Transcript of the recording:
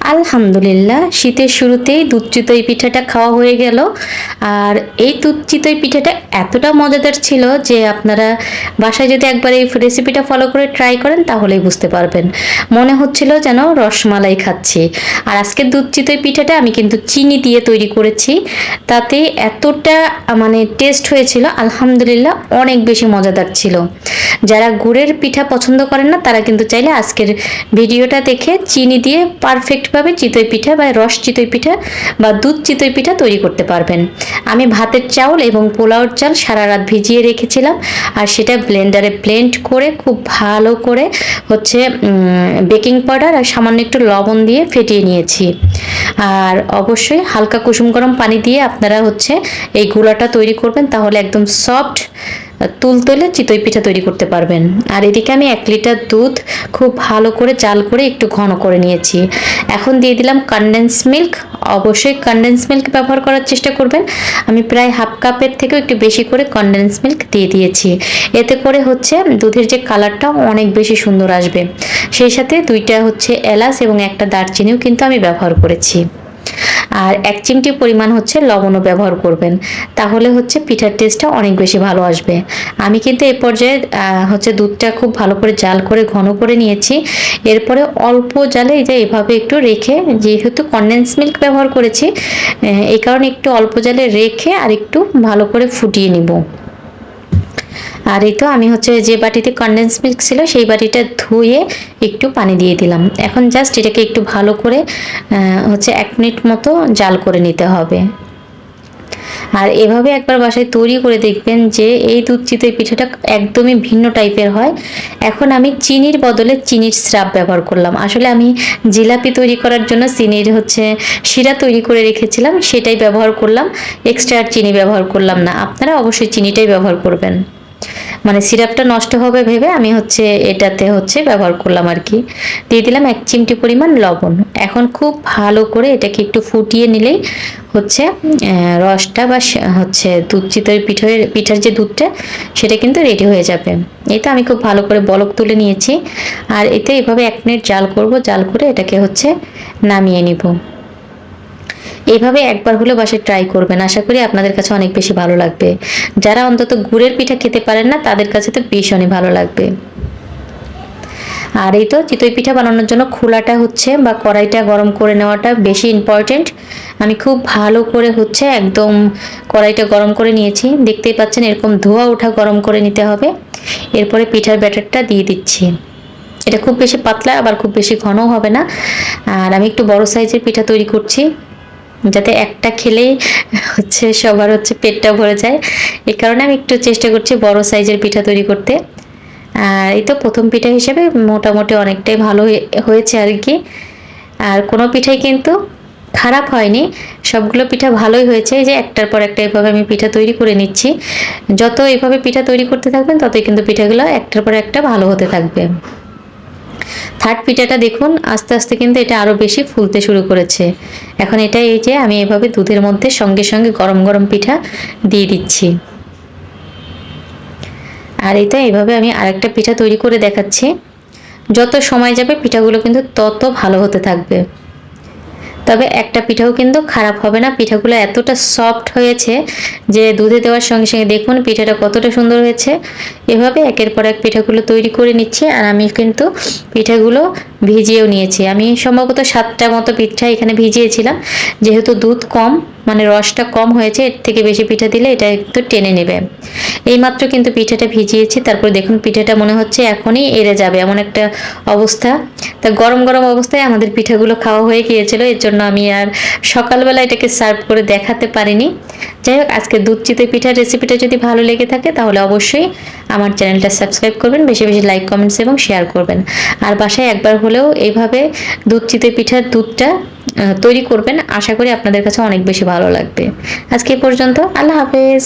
আলহামদুলিল্লাহ, শীতের শুরুতেই দুধ চিতই পিঠাটা খাওয়া হয়ে গেল। আর এই দুধ চিতই পিঠাটা এতটা মজাদার ছিল যে আপনারা বাসায় যদি একবার এই রেসিপিটা ফলো করে ট্রাই করেন, তাহলেই বুঝতে পারবেন। মনে হচ্ছিল যেন রসমালাই খাচ্ছি। আর আজকে দুধ চিতই পিঠাটা আমি কিন্তু চিনি দিয়ে তৈরি করেছি। তাতে এতটা মানে টেস্ট হয়েছিল, আলহামদুলিল্লাহ অনেক বেশি মজাদার ছিল। যারা গুড়ের পিঠা পছন্দ করেন না, তারা কিন্তু চাইলে আজকের ভিডিওটা দেখে চিনি দিয়ে পারফেক্টভাবে চিতই পিঠা বা রস চিতই পিঠা বা দুধ চিতই পিঠা তৈরি করতে পারবেন। আমি ভাতের চাউল এবং পোলাওর চাল সারা রাত ভিজিয়ে রেখেছিলাম আর সেটা ব্লেন্ডারে ব্লেন্ড করে খুব ভালো করে হচ্ছে বেকিং পাউডার আর সামান্য একটু লবণ দিয়ে ফেটিয়ে নিয়েছি। আর অবশ্যই হালকা কুসুম গরম পানি দিয়ে আপনারা হচ্ছে এই গুঁড়াটা তৈরি করবেন, তাহলে একদম সফট তুলতুলে চিতই পিঠা তৈরি করতে পারবেন। আর এদিকে আমি এক লিটার দুধ খুব ভালো করে জাল করে একটু ঘন করে নিয়েছি। এখন দিয়ে দিলাম কনডেন্স মিল্ক অবশ্যই কনডেন্স মিল্ক ব্যবহার করার চেষ্টা করবেন। আমি প্রায় হাফ কাপের থেকেও একটু বেশি করে কনডেন্স মিল্ক দিয়ে দিয়েছি। এতে করে হচ্ছে দুধের যে কালারটা অনেক বেশি সুন্দর আসবে। সেই সাথে দুইটা হচ্ছে এলাচ এবং একটা দারচিনিও কিন্তু আমি ব্যবহার করেছি। আর এক চিমটি পরিমাণ হচ্ছে লবণও ব্যবহার করবেন। তাহলে হচ্ছে পিঠার টেস্টটা অনেক বেশি ভালো আসবে। আমি কিন্তু এ পর্যায়ে হচ্ছে দুধটা খুব ভালো করে জাল করে, ঘন করে নিয়েছি। এরপরে অল্প জালে এই যে এভাবে একটু রেখে, যেহেতু কনডেন্স মিল্ক ব্যবহার করেছি এই কারণে একটু অল্প জালে রেখে আর একটু ভালো করে ফুটিয়ে নিব। আর এই তো আমি হচ্ছে যে বাটিতে কনডেন্স মিল্ক ছিল, সেই বাটিটা ধুয়ে একটু পানি দিয়ে দিলাম। এখন জাস্ট এটাকে একটু ভালো করে হচ্ছে এক মিনিট মতো জাল করে নিতে হবে। আর এভাবে একবার বাসায় তৈরি করে দেখবেন যে এই দুধ চিতই পিঠাটা একদমই ভিন্ন টাইপের হয়। এখন আমি চিনির বদলে চিনির স্রাব ব্যবহার করলাম। আসলে আমি জিলাপি তৈরি করার জন্য চিনির হচ্ছে শিরা তৈরি করে রেখেছিলাম, সেটাই ব্যবহার করলাম। এক্সট্রা আর চিনি ব্যবহার করলাম না। আপনারা অবশ্যই চিনিটাই ব্যবহার করবেন। মানে সিরাপটা নষ্ট হবে ভেবে আমি হচ্ছে এটাতে হচ্ছে ব্যবহার করলাম আর কি। দিয়ে দিলাম এক চিমটি পরিমাণ লবণ। এখন খুব ভালো করে এটাকে একটু ফুটিয়ে নিলেই হচ্ছে রসটা বা হচ্ছে দুধ, চিতই পিঠের পিঠার যে দুধটা, সেটা কিন্তু রেডি হয়ে যাবে। এই তো আমি খুব ভালো করে বলক তুলে নিয়েছি। আর এতে এভাবে এক মিনিট জাল করব, জাল করে এটাকে হচ্ছে নামিয়ে নিব। এইভাবে একবার হলে বাসায় ট্রাই করবেন। আশা করি আপনাদের কাছে অনেক বেশি ভালো লাগবে। যারা অন্তত গুড়ের পিঠা খেতে পারেন না, তাদের কাছে তো ভীষণই ভালো লাগবে। আর এই তো চিতই পিঠা বানানোর জন্য খোলাটা হচ্ছে বা কড়াইটা গরম করে নেওয়াটা বেশি ইম্পর্টেন্ট আমি খুব ভালো করে হচ্ছে একদম কড়াইটা গরম করে নিয়েছি। দেখতেই পাচ্ছেন এরকম ধোয়া ওঠা গরম করে নিতে হবে। এরপরে পিঠার ব্যাটারটা দিয়ে দিচ্ছি। এটা খুব বেশি পাতলা, আবার খুব বেশি ঘনও হবে না। আর আমি একটু বড় সাইজের পিঠা তৈরি করছি। যাতে একটা খেলেই হচ্ছে সবার হচ্ছে পেটটা ভরে যায়। এই কারণে আমি একটু চেষ্টা করছি বড় সাইজের পিঠা তৈরি করতে। আর এই তো প্রথম পিঠা হিসেবে মোটামুটি অনেকটাই ভালো হয়েছে আর কি। আর কোনো পিঠাই কিন্তু খারাপ হয়নি। সবগুলো পিঠা ভালোই হয়েছে। যে একটার পর একটা এভাবে আমি পিঠা তৈরি করে নিচ্ছি। যত এভাবে পিঠা তৈরি করতে থাকবেন, ততই কিন্তু পিঠাগুলো একটার পর একটা ভালো হতে থাকবে। থার্ড পিঠাটা দেখুন, আস্তে আস্তে কিন্তু এটা আরও বেশি ফুলতে শুরু করেছে। এখন এটা এই যে আমি এভাবে দুধের মধ্যে সঙ্গে সঙ্গে গরম গরম পিঠা দিয়ে দিচ্ছি। আর এটা এভাবে আমি আরেকটা পিঠা তৈরি করে দেখাচ্ছি। যত সময় যাবে পিঠাগুলো কিন্তু তত ভালো হতে থাকবে। তবে একটা পিঠাও কিন্তু খারাপ হবে না। পিঠাগুলো এতটা সফট হয়েছে যে দুধে দেওয়ার সঙ্গে সঙ্গে দেখুন পিঠাটা কতটা সুন্দর হয়েছে। এভাবে একের পর এক পিঠাগুলো তৈরি করে নিচ্ছি আর আমি কিন্তু পিঠাগুলো ভিজিয়েও নিয়েছি। আমি সম্ভবত সাতটা মতো পিঠা এখানে ভিজিয়েছিলাম। যেহেতু দুধ কম মানে রসটা কম হয়েছে, এর থেকে বেশি পিঠা দিলে এটা একটু টেনে নেবে। এইমাত্র কিন্তু পিঠাটা ভিজিয়েছি, তারপর দেখুন পিঠাটা মনে হচ্ছে এখনই এড়ে যাবে, এমন একটা অবস্থা। তা গরম গরম অবস্থায় আমাদের পিঠাগুলো খাওয়া হয়ে গিয়েছিল, এর জন্য আমি আর সকালবেলা এটাকে সার্ভ করে দেখাতে পারিনি। যাই হোক, আজকে দুধ চিতই পিঠার রেসিপিটা যদি ভালো লেগে থাকে, তাহলে অবশ্যই আমার চ্যানেলটা সাবস্ক্রাইব করবেন, বেশি বেশি লাইক কমেন্টস এবং শেয়ার করবেন। আর বাসায় একবার হলেও এইভাবে দুধ চিতই পিঠার দুধটা তৈরি করবেন, আশা করি আপনাদের কাছে অনেক বেশি ভালো লাগবে। আজকে পর্যন্ত আল্লাহ হাফেজ।